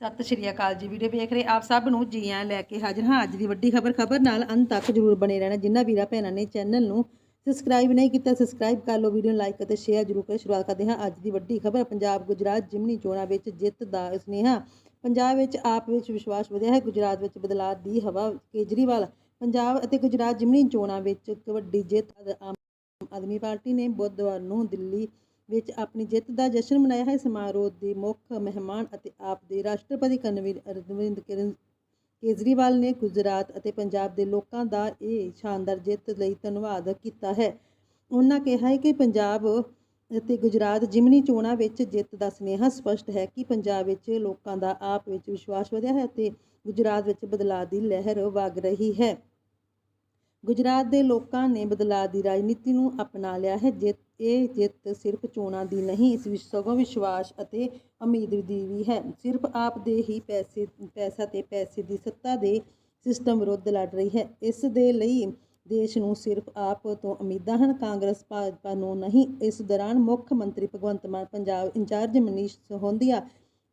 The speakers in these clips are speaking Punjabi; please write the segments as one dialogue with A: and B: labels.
A: ਸਤਿ ਸ਼੍ਰੀ ਅਕਾਲ ਜੀ ਵੀਡੀਓ ਵੇਖ ਰਹੇ ਆਪ ਸਭ ਨੂੰ ਜੀ ਆਇਆਂ ਲੈ ਕੇ ਹਾਜ਼ਰ ਹਾਂ। ਅੱਜ ਦੀ ਵੱਡੀ ਖਬਰ ਖਬਰ ਨਾਲ ਅੰਤ ਤੱਕ ਜਰੂਰ ਬਣੇ ਰਹਿਣਾ। ਜਿਨ੍ਹਾਂ ਵੀਰਾਂ ਭੈਣਾਂ ਨੇ ਚੈਨਲ ਨੂੰ ਸਬਸਕ੍ਰਾਈਬ ਨਹੀਂ ਕੀਤਾ, ਸਬਸਕ੍ਰਾਈਬ ਕਰ ਲਓ, ਵੀਡੀਓ ਨੂੰ ਲਾਈਕ ਅਤੇ ਸ਼ੇਅਰ ਜਰੂਰ ਕਰ ਸ਼ੁਰੂਆਤ ਕਰਦੇ ਹਾਂ ਅੱਜ ਦੀ ਵੱਡੀ ਖਬਰ। ਪੰਜਾਬ, ਗੁਜਰਾਤ ਜਿਮਨੀ ਚੋਣਾਂ ਵਿੱਚ ਜਿੱਤ ਦਾ ਸੁਨੇਹਾ। ਪੰਜਾਬ ਵਿੱਚ ਆਪ ਵਿੱਚ ਵਿਸ਼ਵਾਸ ਵਧਿਆ ਹੈ। ਗੁਜਰਾਤ ਵਿੱਚ ਬਦਲਾਅ ਦੀ ਹਵਾ ਕੇਜਰੀਵਾਲ। ਪੰਜਾਬ ਅਤੇ ਗੁਜਰਾਤ ਜਿਮਨੀ ਚੋਣਾਂ ਵਿੱਚ ਇੱਕ ਵੱਡੀ ਜਿੱਤ ਆਮ ਆਦਮੀ ਪਾਰਟੀ ਨੇ ਬੁੱਧਵਾਰ ਨੂੰ ਦਿੱਲੀ ਵਿੱਚ ਆਪਣੀ ਜਿੱਤ ਦਾ ਜਸ਼ਨ ਮਨਾਇਆ ਹੈ। ਸਮਾਰੋਹ ਦੇ ਮੁੱਖ ਮਹਿਮਾਨ ਅਤੇ ਆਪ ਦੇ ਰਾਸ਼ਟਰਪਤੀ ਕਨਵੀਰ ਅਰਵਿੰਦ ਕੇਜਰੀ- ਕੇਜਰੀਵਾਲ ਨੇ ਗੁਜਰਾਤ ਅਤੇ ਪੰਜਾਬ ਦੇ ਲੋਕਾਂ ਦਾ ਇਹ ਸ਼ਾਨਦਾਰ ਜਿੱਤ ਲਈ ਧੰਨਵਾਦ ਕੀਤਾ ਹੈ। ਉਹਨਾਂ ਕਿਹਾ ਹੈ ਕਿ ਪੰਜਾਬ ਅਤੇ ਗੁਜਰਾਤ ਜਿਮਨੀ ਚੋਣਾਂ ਵਿੱਚ ਜਿੱਤ ਦਾ ਸੁਨੇਹਾ ਸਪਸ਼ਟ ਹੈ ਕਿ ਪੰਜਾਬ ਵਿੱਚ ਲੋਕਾਂ ਦਾ ਆਪ ਵਿੱਚ ਵਿਸ਼ਵਾਸ ਵਧਿਆ ਹੈ ਅਤੇ ਗੁਜਰਾਤ ਵਿੱਚ ਬਦਲਾਅ ਦੀ ਲਹਿਰ ਵਗ ਰਹੀ ਹੈ। ਗੁਜਰਾਤ ਦੇ ਲੋਕਾਂ ਨੇ ਬਦਲਾਅ ਦੀ ਰਾਜਨੀਤੀ ਨੂੰ ਅਪਣਾ ਲਿਆ ਹੈ। ਜਿੱਤ ਇਹ ਜਿੱਤ ਸਿਰਫ ਚੋਣਾਂ ਦੀ ਨਹੀਂ, ਇਸ ਵਿੱਚ ਸਗੋਂ ਵਿਸ਼ਵਾਸ ਅਤੇ ਉਮੀਦ ਦੀ ਵੀ ਹੈ। ਸਿਰਫ ਆਪ ਦੇ ਹੀ ਪੈਸੇ, ਪੈਸਾ ਤੇ ਪੈਸੇ ਦੀ ਸੱਤਾ ਦੇ ਸਿਸਟਮ ਵਿਰੁੱਧ ਲੜ ਰਹੀ ਹੈ। ਇਸ ਦੇ ਲਈ ਦੇਸ਼ ਨੂੰ ਸਿਰਫ ਆਪ ਤੋਂ ਉਮੀਦਾਂ ਹਨ, ਕਾਂਗਰਸ, ਭਾਜਪਾ ਨੂੰ ਨਹੀਂ। ਇਸ ਦੌਰਾਨ ਮੁੱਖ ਮੰਤਰੀ ਭਗਵੰਤ ਮਾਨ, ਪੰਜਾਬ ਇੰਚਾਰਜ ਮਨੀਸ਼ ਸਹੋਂਦੀਆ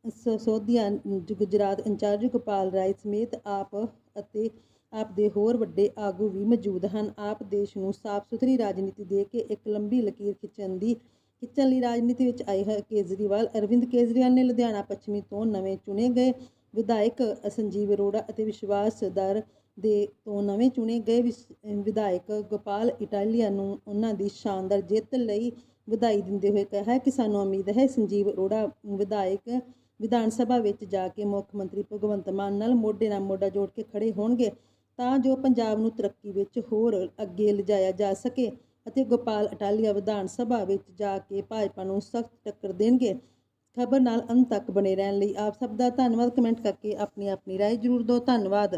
A: ਸੋਧੀਆ ਗੁਜਰਾਤ ਇੰਚਾਰਜ ਗੋਪਾਲ ਰਾਏ ਸਮੇਤ ਆਪ ਅਤੇ ਆਪ ਦੇ ਹੋਰ ਵੱਡੇ ਆਗੂ ਵੀ ਮੌਜੂਦ ਹਨ। ਆਪ ਦੇਸ਼ ਨੂੰ ਸਾਫ਼ ਸੁਥਰੀ ਰਾਜਨੀਤੀ ਦੇ ਕੇ ਇੱਕ ਲੰਬੀ ਲਕੀਰ ਖਿੱਚਣ ਦੀ, ਖਿੱਚਣ ਲਈ ਰਾਜਨੀਤੀ ਵਿੱਚ ਆਏ ਹੈ ਕੇਜਰੀਵਾਲ, ਅਰਵਿੰਦ ਕੇਜਰੀਵਾਲ ਨੇ ਲੁਧਿਆਣਾ ਪੱਛਮੀ ਤੋਂ ਨਵੇਂ ਚੁਣੇ ਗਏ ਵਿਧਾਇਕ ਸੰਜੀਵ ਅਰੋੜਾ ਅਤੇ ਵਿਸ਼ਵਾਸ ਵਿਸ਼ਵਾਸਦਰ ਦੇ ਤੋਂ ਨਵੇਂ ਚੁਣੇ ਗਏ ਵਿਸ- ਵਿਧਾਇਕ ਗੋਪਾਲ ਇਟਾਲੀਆ ਨੂੰ ਉਹਨਾਂ ਦੀ ਸ਼ਾਨਦਾਰ ਜਿੱਤ ਲਈ ਵਧਾਈ ਦਿੰਦੇ ਹੋਏ ਕਿਹਾ ਕਿ ਸਾਨੂੰ ਉਮੀਦ ਹੈ ਸੰਜੀਵ ਅਰੋੜਾ ਵਿਧਾਇਕ ਵਿਧਾਨ ਸਭਾ ਵਿੱਚ ਜਾ ਕੇ ਮੁੱਖ ਮੰਤਰੀ ਭਗਵੰਤ ਮਾਨ ਨਾਲ ਮੋਢੇ ਨਾਲ ਮੋਢਾ ਜੋੜ ਕੇ ਖੜੇ ਹੋਣਗੇ, ਤਾਂ ਜੋ ਪੰਜਾਬ ਨੂੰ ਤਰੱਕੀ ਵਿੱਚ ਹੋਰ ਅੱਗੇ ਲਿਜਾਇਆ ਜਾ ਸਕੇ ਅਤੇ ਗੋਪਾਲ ਅਟਾਲੀਆ ਵਿਧਾਨ ਸਭਾ ਵਿੱਚ ਜਾ ਕੇ ਭਾਜਪਾ ਨੂੰ ਸਖਤ ਟੱਕਰ ਦੇਣਗੇ। ਖਬਰ ਨਾਲ ਅੰਤ ਤੱਕ ਬਣੇ ਰਹਿਣ ਲਈ ਆਪ ਸਭ ਦਾ ਧੰਨਵਾਦ। ਕਮੈਂਟ ਕਰਕੇ ਆਪਣੀ ਆਪਣੀ ਰਾਏ ਜ਼ਰੂਰ ਦਿਓ। ਧੰਨਵਾਦ।